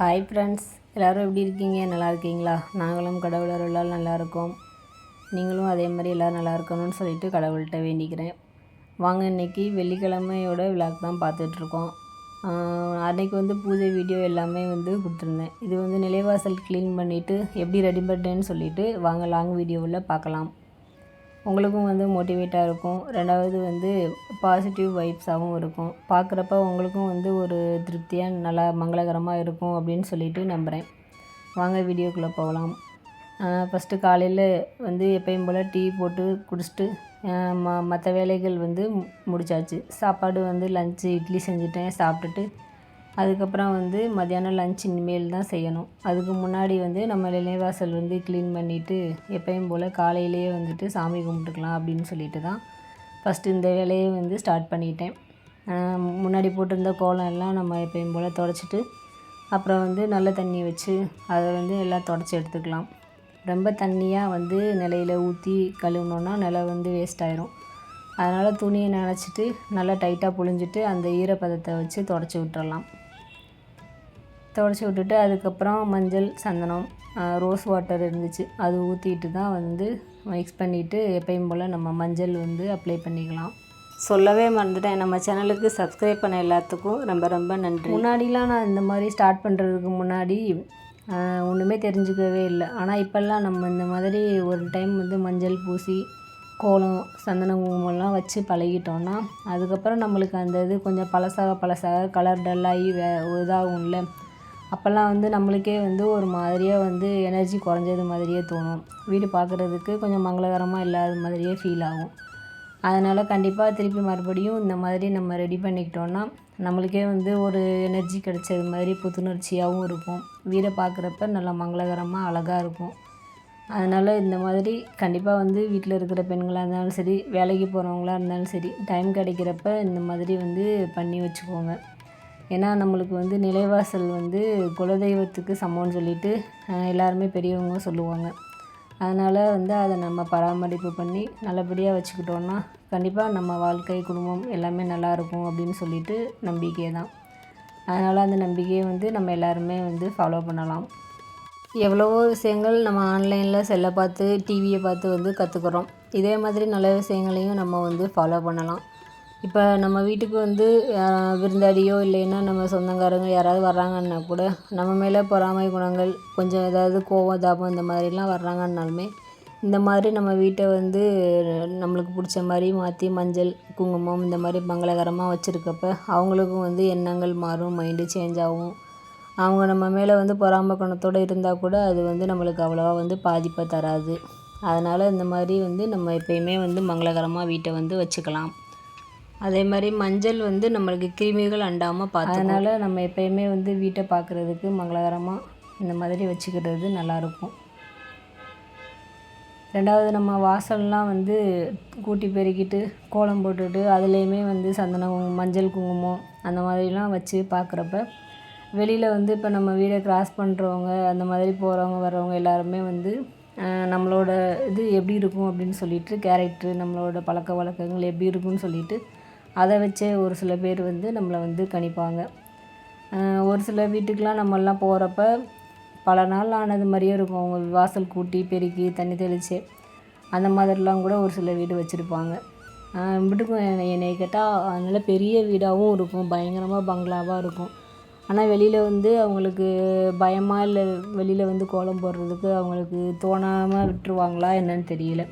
Hi friends எல்லோரும் எப்படி இருக்கீங்க? நல்லா இருக்கீங்களா? நாங்களும் கடவுள் அருளால் நல்லா இருக்கோம். நீங்களும் அதே மாதிரி எல்லோரும் நல்லா இருக்கணும்னு சொல்லிட்டு கடவுள்கிட்ட வேண்டிக்கிறேன். வாங்க இன்றைக்கி வெள்ளிக்கிழமையோட விழாக் தான் பார்த்துட்ருக்கோம். அன்றைக்கி வந்து பூஜை வீடியோ எல்லாமே வந்து கொடுத்துருந்தேன். இது வந்து நிலைவாசல் க்ளீன் பண்ணிவிட்டு எப்படி ரெடி பண்ணேன்னு சொல்லிவிட்டு வாங்க லாங் வீடியோவில் பார்க்கலாம். உங்களுக்கும் வந்து மோட்டிவேட்டாக இருக்கும். ரெண்டாவது வந்து பாசிட்டிவ் வைப்ஸாகவும் இருக்கும். பார்க்குறப்ப உங்களுக்கும் வந்து ஒரு திருப்தியாக நல்லா மங்களகரமாக இருக்கும் அப்படின்னு சொல்லிட்டு நம்புகிறேன் வாங்க வீடியோக்குள்ளே போகலாம். ஃபஸ்ட்டு காலையில் வந்து எப்பயும் போல் டீ போட்டு குடிச்சிட்டு ம மற்ற வேலைகள் வந்து முடிச்சாச்சு. சாப்பாடு வந்து லஞ்சு இட்லி செஞ்சுட்டேன் சாப்பிட்டுட்டு அதுக்கப்புறம் வந்து மத்தியானம் லஞ்ச் இனிமேல் தான் செய்யணும். அதுக்கு முன்னாடி வந்து நம்ம நிலைவாசல் வந்து க்ளீன் பண்ணிவிட்டு எப்பயும் போல் காலையிலேயே வந்துட்டு சாமி கும்பிட்டுக்கலாம் அப்படின்னு சொல்லிட்டு தான் ஃபஸ்ட்டு இந்த வேலையை வந்து ஸ்டார்ட் பண்ணிட்டேன். முன்னாடி போட்டிருந்த கோலம் எல்லாம் நம்ம எப்பயும் போல் தொடச்சிட்டு அப்புறம் வந்து நல்ல தண்ணி வச்சு அதை வந்து எல்லாம் தொடச்சி எடுத்துக்கலாம். ரொம்ப தண்ணியாக வந்து நிலையில் ஊற்றி கழுவுனோன்னா நிலை வந்து வேஸ்ட் ஆயிரும். அதனால் துணியை நினச்சிட்டு நல்லா டைட்டாக புழிஞ்சிட்டு அந்த ஈரப்பதத்தை வச்சு தொடச்சி விட்டுறலாம். தொடச்சி விட்டுட்டு அதுக்கப்புறம் மஞ்சள் சந்தனம் ரோஸ் வாட்டர் இருந்துச்சு. அது ஊற்றிட்டு தான் வந்து மிக்ஸ் பண்ணிவிட்டு எப்பயும் போல் நம்ம மஞ்சள் வந்து அப்ளை பண்ணிக்கலாம். சொல்லவே மறந்துட்டேன். நம்ம சேனலுக்கு சப்ஸ்கிரைப் பண்ண எல்லாத்துக்கும் ரொம்ப ரொம்ப நன்றி. முன்னாடிலாம் நான் இந்த மாதிரி ஸ்டார்ட் பண்ணுறதுக்கு முன்னாடி ஒன்றுமே தெரிஞ்சுக்கவே இல்லை. ஆனால் இப்போல்லாம் நம்ம இந்த மாதிரி ஒரு டைம் வந்து மஞ்சள் பூசி கோலம் சந்தன குங்குமம்லாம் வச்சு பழகிட்டோன்னா அதுக்கப்புறம் நம்மளுக்கு அந்த இது கொஞ்சம் பழசாக பழசாக கலர் டல்லாகி வே இதாகும்ல. அப்போல்லாம் வந்து நம்மளுக்கே வந்து ஒரு மாதிரியாக வந்து எனர்ஜி குறைஞ்சது மாதிரியே தோணும். வீடு பார்க்குறதுக்கு கொஞ்சம் மங்களகரமாக இல்லாத மாதிரியே ஃபீல் ஆகும். அதனால் கண்டிப்பாக திருப்பி மறுபடியும் இந்த மாதிரி நம்ம ரெடி பண்ணிக்கிட்டோன்னா நம்மளுக்கே வந்து ஒரு எனர்ஜி கிடைச்சது மாதிரி புத்துணர்ச்சியாகவும் இருக்கும். வீடை பார்க்குறப்ப நல்லா மங்களகரமாக அழகாக இருக்கும். அதனால் இந்த மாதிரி கண்டிப்பாக வந்து வீட்டில் இருக்கிற பெண்களாக இருந்தாலும் சரி வேலைக்கு போகிறவங்களா இருந்தாலும் சரி டைம் கிடைக்கிறப்ப இந்த மாதிரி வந்து பண்ணி வச்சுக்கோங்க. ஏன்னா நம்மளுக்கு வந்து நிலைவாசல் வந்து குலதெய்வத்துக்கு சமம்னு சொல்லிட்டு எல்லாருமே பெரியவங்க சொல்லுவாங்க. அதனால் வந்து அதை நம்ம பராமரிப்பு பண்ணி நல்லபடியாக வச்சுக்கிட்டோன்னா கண்டிப்பாக நம்ம வாழ்க்கை குடும்பம் எல்லாமே நல்லாயிருக்கும் அப்படின்னு சொல்லிட்டு நம்பிக்கை தான். அதனால் அந்த நம்பிக்கையை வந்து நம்ம எல்லாருமே வந்து ஃபாலோ பண்ணலாம். எவ்வளவோ விஷயங்கள் நம்ம ஆன்லைனில் செல்லை பார்த்து டிவியை பார்த்து வந்து கற்றுக்குறோம் இதே மாதிரி நல்ல விஷயங்களையும் நம்ம வந்து ஃபாலோ பண்ணலாம். இப்போ நம்ம வீட்டுக்கு வந்து விருந்தாளியோ இல்லைன்னா நம்ம சொந்தக்காரங்க யாராவது வர்றாங்கன்னா கூட நம்ம மேலே பொறாமை குணங்கள் கொஞ்சம் ஏதாவது கோவம் தாபம் இந்த மாதிரிலாம் வர்றாங்கன்னாலுமே இந்த மாதிரி நம்ம வீட்டை வந்து நம்மளுக்கு பிடிச்ச மாதிரி மாற்றி மஞ்சள் குங்குமம் இந்த மாதிரி மங்களகரமாக வச்சுருக்கப்ப அவங்களுக்கும் வந்து எண்ணங்கள் மாறும் மைண்டு சேஞ்ச் ஆகும். அவங்க நம்ம மேலே வந்து பொறாமை குணத்தோடு இருந்தால் கூட அது வந்து நம்மளுக்கு அவ்வளோவா வந்து பாதிப்பை தராது. அதனால் இந்த மாதிரி வந்து நம்ம எப்பயுமே வந்து மங்களகரமாக வீட்டை வந்து வச்சுக்கலாம். அதே மாதிரி மஞ்சள் வந்து நம்மளுக்கு கிருமிகள் அண்டாமல் பார்த்து அதனால் நம்ம எப்பயுமே வந்து வீட்டை பார்க்குறதுக்கு மங்களகரமாக இந்த மாதிரி வச்சுக்கிறது நல்லாயிருக்கும். ரெண்டாவது நம்ம வாசல்லாம் வந்து கூட்டி பெருக்கிட்டு கோலம் போட்டுட்டு அதுலேயுமே வந்து சந்தனம் மஞ்சள் குங்குமம் அந்த மாதிரிலாம் வச்சு பார்க்குறப்ப வெளியில் வந்து இப்போ நம்ம வீடை கிராஸ் பண்ணுறவங்க அந்த மாதிரி போகிறவங்க வர்றவங்க எல்லாருமே வந்து நம்மளோட இது எப்படி இருக்கும் அப்படின்னு சொல்லிட்டு கேரக்டர் நம்மளோட பழக்க வழக்கங்கள் எப்படி இருக்கும்னு சொல்லிட்டு அதை வச்சே ஒரு சில பேர் வந்து நம்மளை வந்து கணிப்பாங்க. ஒரு சில வீட்டுக்கெலாம் நம்மெல்லாம் போகிறப்ப பல நாள் ஆனது மாதிரியே இருக்கும். அவங்க வாசல் கூட்டி பெருக்கி தண்ணி தெளித்து அந்த மாதிரிலாம் கூட ஒரு சில வீடு வச்சுருப்பாங்க. வீட்டுக்கும் என்னை கேட்டால் நல்ல பெரிய வீடாகவும் இருக்கும். பயங்கரமாக பங்களாவாக இருக்கும். ஆனால் வெளியில் வந்து அவங்களுக்கு பயமாக இல்லை வெளியில் வந்து கோலம் போடுறதுக்கு அவங்களுக்கு தோணாமல் விட்டுருவாங்களா என்னன்னு தெரியல.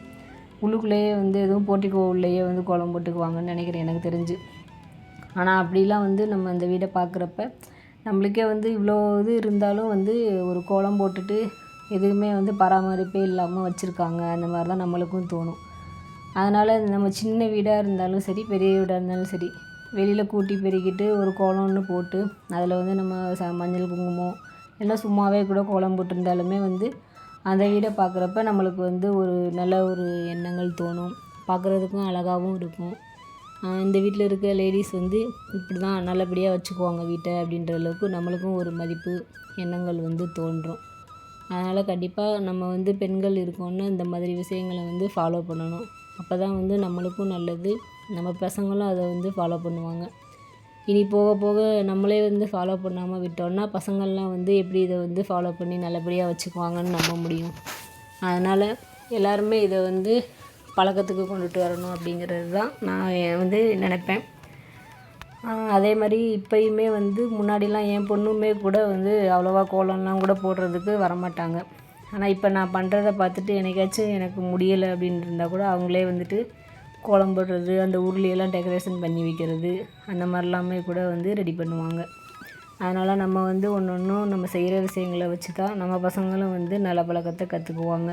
உள்ளுக்குள்ளேயே வந்து எதுவும் போர்ட்டிக்கோ உள்ளேயே வந்து கோலம் போட்டுக்குவாங்கன்னு நினைக்கிறேன் எனக்கு தெரிஞ்சு. ஆனால் அப்படிலாம் வந்து நம்ம அந்த வீடை பார்க்குறப்ப நம்மளுக்கே வந்து இவ்வளோ இது இருந்தாலும் வந்து ஒரு கோலம் போட்டுட்டு எதுவுமே வந்து பராமரிப்பே இல்லாமல் வச்சுருக்காங்க. அந்த மாதிரி தான் நம்மளுக்கும் தோணும். அதனால் நம்ம சின்ன வீடாக இருந்தாலும் சரி பெரிய வீடாக இருந்தாலும் சரி வெளியில் கூட்டி பெருக்கிட்டு ஒரு கோலம்னு போட்டு அதில் வந்து நம்ம ச மஞ்சள் குங்குமம் இல்லை சும்மாவே கூட கோலம் போட்டிருந்தாலுமே வந்து அந்த வீடை பார்க்குறப்ப நம்மளுக்கு வந்து ஒரு நல்ல ஒரு எண்ணங்கள் தோணும். பார்க்குறதுக்கும் அழகாகவும் இருக்கும். இந்த வீட்டில் இருக்க லேடிஸ் வந்து இப்படி தான் நல்லபடியாக வச்சுக்குவாங்க வீட்டை அப்படின்ற அளவுக்கு நம்மளுக்கும் ஒரு மதிப்பு எண்ணங்கள் வந்து தோன்றும். அதனால் கண்டிப்பாக நம்ம வந்து பெண்கள் இருக்கோம்னு இந்த மாதிரி விஷயங்களை வந்து ஃபாலோ பண்ணணும். அப்போ தான் வந்து நம்மளுக்கும் நல்லது. நம்ம பசங்களும் அதை வந்து ஃபாலோ பண்ணுவாங்க. இனி போக போக நம்மளே வந்து ஃபாலோ பண்ணாமல் விட்டோம்னா பசங்கள்லாம் வந்து எப்படி இதை வந்து ஃபாலோ பண்ணி நல்லபடியாக வச்சுக்குவாங்கன்னு நம்ப முடியும். அதனால் எல்லாருமே இதை வந்து பழக்கத்துக்கு கொண்டுட்டு வரணும் அப்படிங்கிறது தான் நான் வந்து நினப்பேன். அதே மாதிரி இப்போயுமே வந்து முன்னாடிலாம் என் பொண்ணுமே கூட வந்து அவ்வளோவா கோலம்லாம் கூட போடுறதுக்கு வரமாட்டாங்க. ஆனால் இப்போ நான் பண்ணுறத பார்த்துட்டு என்னைக்காச்சும் எனக்கு முடியலை அப்படின்னு இருந்தால் கூட அவங்களே வந்துட்டு கோலம் போடுறது அந்த உருளியெல்லாம் டெக்கரேஷன் பண்ணி வைக்கிறது அந்த மாதிரிலாமே கூட வந்து ரெடி பண்ணுவாங்க. அதனால் நம்ம வந்து ஒன்று ஒன்றும் நம்ம செய்கிற விஷயங்களை வச்சு தான் நம்ம பசங்களும் வந்து நல்ல பழக்கத்தை கற்றுக்குவாங்க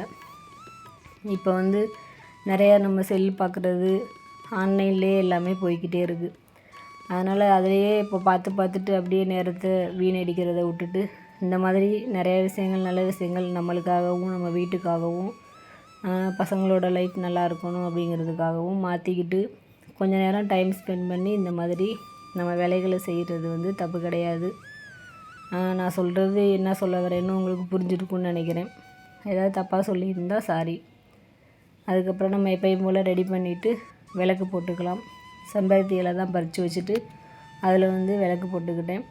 இப்போ வந்து நிறையா நம்ம செல் பார்க்குறது ஆன்லைன்லேயே எல்லாமே போய்க்கிட்டே இருக்குது அதனால் அதிலேயே இப்போ பார்த்து பார்த்துட்டு அப்படியே நேரத்தை வீணடிக்கிறத விட்டுட்டு இந்த மாதிரி நிறைய விஷயங்கள் நல்ல விஷயங்கள் நம்மளுக்காகவும் நம்ம வீட்டுக்காகவும் பசங்களோட லைஃப் நல்லா இருக்கணும் அப்படிங்கிறதுக்காகவும் மாற்றிக்கிட்டு கொஞ்ச நேரம் டைம் ஸ்பெண்ட் பண்ணி இந்த மாதிரி நம்ம வேலைகளை செய்கிறது வந்து தப்பு கிடையாது. நான் சொல்கிறது என்ன சொல்ல வரேன்னு உங்களுக்கு புரிஞ்சிருக்குன்னு நினைக்கிறேன். ஏதாவது தப்பாக சொல்லியிருந்தால் சாரி அதுக்கப்புறம் நம்ம எப்பயும் போல் ரெடி பண்ணிவிட்டு விளக்கு போட்டுக்கலாம். செம்பருத்தி இலை தான் பறித்து வச்சுட்டு அதில் வந்து விளக்கு போட்டுக்கிட்டேன்.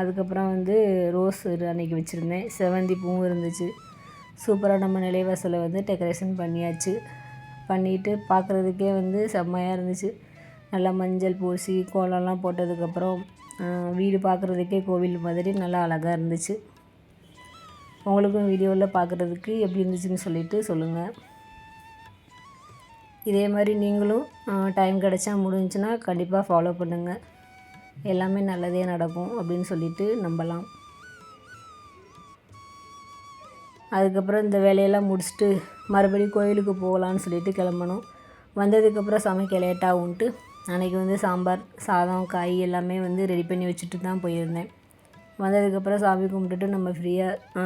அதுக்கப்புறம் வந்து ரோஸ் அன்றைக்கி வச்சுருந்தேன். செவந்தி பூவும் இருந்துச்சு. சூப்பராக நம்ம நிலைவாசலை வந்து டெக்கரேஷன் பண்ணியாச்சு. பண்ணிவிட்டு பார்க்குறதுக்கே வந்து செம்மையாக இருந்துச்சு. நல்லா மஞ்சள் பூசி கோலம்லாம் போட்டதுக்கப்புறம் வீடு பார்க்குறதுக்கே கோவில் மாதிரி நல்லா அழகாக இருந்துச்சு. உங்களுக்கும் வீடியோவில் பார்க்குறதுக்கு எப்படி இருந்துச்சுன்னு சொல்லிவிட்டு சொல்லுங்கள் இதே மாதிரி நீங்களும் டைம் கிடச்சா முடிஞ்சுன்னா கண்டிப்பாக ஃபாலோ பண்ணுங்கள் எல்லாமே நல்லதே நடக்கும் அப்படின்னு சொல்லிட்டு நம்பலாம். அதுக்கப்புறம் இந்த வேலையெல்லாம் முடிச்சுட்டு மறுபடியும் கோயிலுக்கு போகலான்னு சொல்லிட்டு கிளம்பணும். வந்ததுக்கப்புறம் சமைக்க லேட்டாகும்ன்ட்டு அன்றைக்கி வந்து சாம்பார் சாதம் காய் எல்லாமே வந்து ரெடி பண்ணி வச்சுட்டு தான் போயிருந்தேன். வந்ததுக்கப்புறம் சாமி கும்பிட்டுட்டு நம்ம ஃப்ரீயாக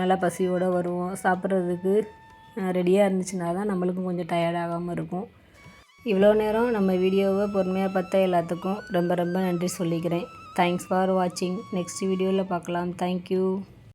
நல்லா பசியோடு வருவோம். சாப்பிட்றதுக்கு ரெடியாக இருந்துச்சுன்னா தான் நம்மளுக்கும் கொஞ்சம் டயர்ட் ஆகாமல் இருக்கும். இவ்வளோ நேரம் நம்ம வீடியோவை பொறுமையாக பார்த்த எல்லாத்துக்கும் ரொம்ப ரொம்ப நன்றி சொல்லிக்கிறேன். தேங்க்ஸ் ஃபார் வாட்சிங் நெக்ஸ்ட் வீடியோவில் பார்க்கலாம். தேங்க்யூ